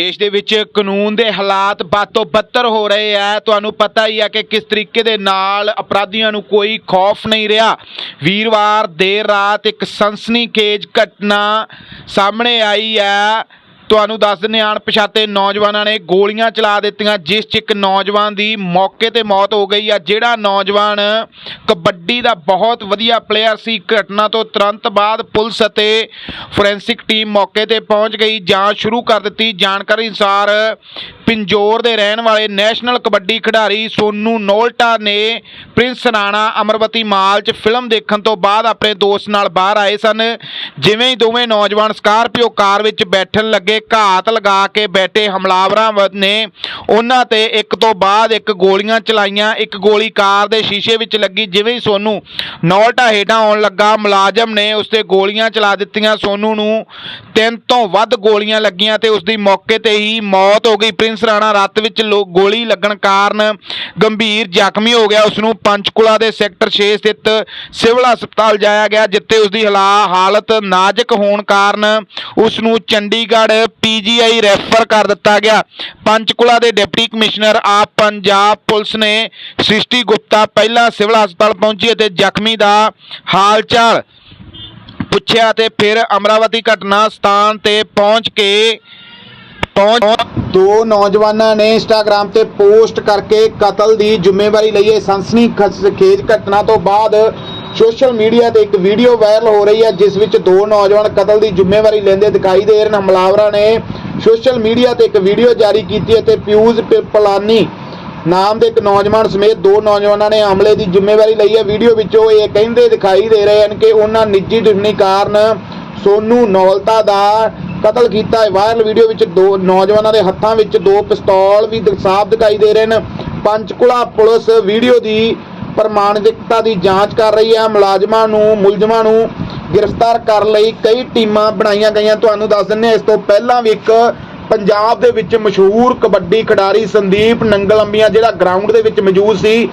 ਦੇਸ਼ ਦੇ ਵਿੱਚ ਕਾਨੂੰਨ ਦੇ ਹਾਲਾਤ ਬਦ ਤੋਂ ਬੱਤਰ ਹੋ ਰਹੇ ਆ। ਤੁਹਾਨੂੰ ਪਤਾ ਹੀ ਹੈ ਕਿ ਕਿਸ ਤਰੀਕੇ ਦੇ ਨਾਲ ਅਪਰਾਧੀਆਂ ਨੂੰ ਕੋਈ ਖੌਫ ਨਹੀਂ ਰਿਹਾ। ਵੀਰਵਾਰ ਦੇਰ ਰਾਤ ਇੱਕ ਸਨਸਨੀਖੇਜ ਘਟਨਾ ਸਾਹਮਣੇ ਆਈ ਹੈ ਤੁਹਾਨੂੰ ਦੱਸ ਦਿੰਦੇ ਹਾਂ, ਅਣਪਛਾਤੇ ਨੌਜਵਾਨਾਂ ਨੇ ਗੋਲੀਆਂ ਚਲਾ ਦਿੱਤੀਆਂ, ਜਿਸ 'ਚ ਇੱਕ ਨੌਜਵਾਨ ਦੀ ਮੌਕੇ ਤੇ ਮੌਤ ਹੋ ਗਈ ਆ, ਜਿਹੜਾ ਨੌਜਵਾਨ ਕਬੱਡੀ ਦਾ ਬਹੁਤ ਵਧੀਆ ਪਲੇਅਰ ਸੀ ਘਟਨਾ ਤੋਂ ਤੁਰੰਤ ਬਾਅਦ ਪੁਲਿਸ ਅਤੇ ਫੋਰੈਂਸਿਕ ਟੀਮ ਮੌਕੇ ਤੇ ਪਹੁੰਚ ਗਈ, ਜਾਂਚ ਸ਼ੁਰੂ ਕਰ ਦਿੱਤੀ। ਜਾਣਕਾਰੀ ਅਨੁਸਾਰ ਪਿੰਜੋਰ ਦੇ ਰਹਿਣ ਵਾਲੇ ਨੈਸ਼ਨਲ ਕਬੱਡੀ ਖਿਡਾਰੀ ਸੋਨੂ ਨੋਲਟਾ ਨੇ ਪ੍ਰਿੰਸ ਰਾਣਾ ਅਮਰਵਤੀ ਮਾਲ 'ਚ ਫਿਲਮ ਦੇਖਣ ਤੋਂ ਬਾਅਦ ਆਪਣੇ ਦੋਸਤ ਨਾਲ ਬਾਹਰ ਆਏ ਸਨ। ਜਿਵੇਂ ਹੀ ਦੋਵੇਂ ਨੌਜਵਾਨ ਸਕਾਰਪੀਓ ਕਾਰ ਵਿੱਚ ਬੈਠਣ ਲੱਗੇ ਘਾਤ ਲਗਾ ਕੇ ਬੈਠੇ ਹਮਲਾਵਰਾਂ ਵ- ਨੇ ਉਹਨਾਂ ਤੇ ਇੱਕ ਤੋਂ ਬਾਅਦ ਇੱਕ ਗੋਲੀਆਂ ਚਲਾਈਆਂ। ਇੱਕ ਗੋਲੀ ਕਾਰ ਦੇ ਸ਼ੀਸ਼ੇ ਵਿੱਚ ਲੱਗੀ, ਜਿਵੇਂ ਹੀ ਸੋਨੂ ਨੌਲਟਾ ਹੇਠਾਂ ਆਉਣ ਲੱਗਾ, ਮੁਲਾਜ਼ਮ ਨੇ ਉਸ ਤੇ ਗੋਲੀਆਂ ਚਲਾ ਦਿੱਤੀਆਂ। ਸੋਨੂ ਨੂੰ ਤਿੰਨ ਤੋਂ ਵੱਧ ਗੋਲੀਆਂ ਲੱਗੀਆਂ ਤੇ ਉਸ ਦੀ ਮੌਕੇ ਤੇ ਹੀ ਮੌਤ ਹੋ ਗਈ। ਪ੍ਰਿੰਸ ਰਾਣਾ ਰਾਤ ਵਿੱਚ ਲੋ- ਗੋਲੀ ਲੱਗਣ ਕਾਰਨ ਗੰਭੀਰ ਜ਼ਖਮੀ ਹੋ ਗਿਆ। ਉਸ ਨੂੰ ਪੰਚਕੁਲਾ ਦੇ ਸੈਕਟਰ 6 ਸਥਿਤ ਸਿਵਲ ਹਸਪਤਾਲ ਜਾਇਆ ਗਿਆ, ਜਿੱਥੇ ਉਸ ਦੀ ਹਾਲਤ ਨਾਜ਼ੁਕ ਹੋਣ ਕਾਰਨ ਉਸ ਨੂੰ ਚੰਡੀਗੜ੍ਹ ਪੀਜੀਆਈ ਰੈਫਰ ਕਰ ਦਿੱਤਾ ਗਿਆ। ਪੰਚਕੁਲਾ ਦੇ ਡਿਪਟੀ ਕਮਿਸ਼ਨਰ ਆਪ ਪੰਜਾਬ ਪੁਲਿਸ ਨੇ ਸ੍ਰਿਸ਼ਟੀ ਗੁਪਤਾ ਪਹਿਲਾਂ ਸਿਵਲ ਹਸਪਤਾਲ ਪਹੁੰਚੀ ਅਤੇ ਜ਼ਖਮੀ ਦਾ ਹਾਲ ਚਾਲ ਪੁੱਛਿਆ ਤੇ ਫਿਰ ਅਮਰਾਵਤੀ ਘਟਨਾ ਸਥਾਨ ਤੇ ਪਹੁੰਚ ਕੇ ਪਹੁੰਚ ਦੋ ਨੌਜਵਾਨਾਂ ਨੇ ਇੰਸਟਾਗ੍ਰam ਤੇ ਪੋਸਟ ਕਰਕੇ ਕਤਲ ਦੀ ਜ਼ਿੰਮੇਵਾਰੀ ਲਈ ਹੈ ਸੰਸਨੀ ਖੇਜ ਘਟਨਾ ਤੋਂ ਬਾਅਦ ਸੋਸ਼ਲ ਮੀਡੀਆ ਤੇ ਇੱਕ ਵੀਡੀਓ ਵਾਇਰਲ ਹੋ ਰਹੀ ਹੈ, ਜਿਸ ਵਿੱਚ ਦੋ ਨੌਜਵਾਨ ਕਤਲ ਦੀ ਜ਼ਿੰਮੇਵਾਰੀ ਲੈਂਦੇ ਦਿਖਾਈ ਦੇ ਰਹੇ ਹਨ ਹਮਲਾਵਰਾਂ ਨੇ ਸੋਸ਼ਲ ਮੀਡੀਆ ਤੇ ਇੱਕ ਵੀਡੀਓ ਜਾਰੀ ਕੀਤੀ ਅਤੇ ਪਿਊਜ਼ ਪ- ਪਲਾਨੀ ਨਾਮ ਦੇ ਇੱਕ ਨੌਜਵਾਨ ਸਮੇਤ ਦੋ ਨੌਜਵਾਨਾਂ ਨੇ ਹਮਲੇ ਦੀ ਜ਼ਿੰਮੇਵਾਰੀ ਲਈ ਹੈ। ਵੀਡੀਓ ਵਿੱਚ ਉਹ ਇਹ ਕਹਿੰਦੇ ਦਿਖਾਈ ਦੇ ਰਹੇ ਹਨ ਕਿ ਉਹਨਾਂ ਨਿੱਜੀ ਦੁਸ਼ਮਣੀ ਕਾਰਨ ਸੋਨੂ ਨੌਲਤਾ ਦਾ ਕਤਲ ਕੀਤਾ ਹੈ। ਵਾਇਰਲ ਵੀਡੀਓ ਵਿੱਚ ਦੋ ਨੌਜਵਾਨਾਂ ਦੇ ਹੱਥਾਂ ਵਿੱਚ ਦੋ ਪਿਸਤੌਲ ਵੀ ਸਾਫ਼ ਦਿਖਾਈ ਦੇ ਰਹੇ ਹਨ। ਪੰਚਕੁਲਾ ਪੁਲਿਸ ਵੀਡੀਓ ਦੀ ਪ੍ਰਮਾਣਿਕਤਾ ਦੀ ਜਾਂਚ ਕਰ ਰਹੀ ਹੈ। ਮੁਲਾਜ਼ਮਾਂ ਨੂੰ, ਮੁਲਜ਼ਮਾਂ ਨੂੰ ਗ੍ਰਿਫਤਾਰ ਕਰਨ ਲਈ ਕਈ ਟੀਮਾਂ ਬਣਾਈਆਂ ਗਈਆਂ। ਤੁਹਾਨੂੰ ਦੱਸ ਦਿੰਦੇ ਹਾਂ, ਇਸ ਤੋਂ ਪਹਿਲਾਂ ਵੀ ਇੱਕ ਪੰਜਾਬ ਦੇ ਵਿੱਚ ਮਸ਼ਹੂਰ ਕਬੱਡੀ ਖਿਡਾਰੀ ਸੰਦੀਪ ਨੰਗਲ ਅੰਬੀਆਂ ਜਿਹੜਾ ਗਰਾਊਂਡ ਦੇ ਵਿੱਚ ਮੌਜੂਦ ਸੀ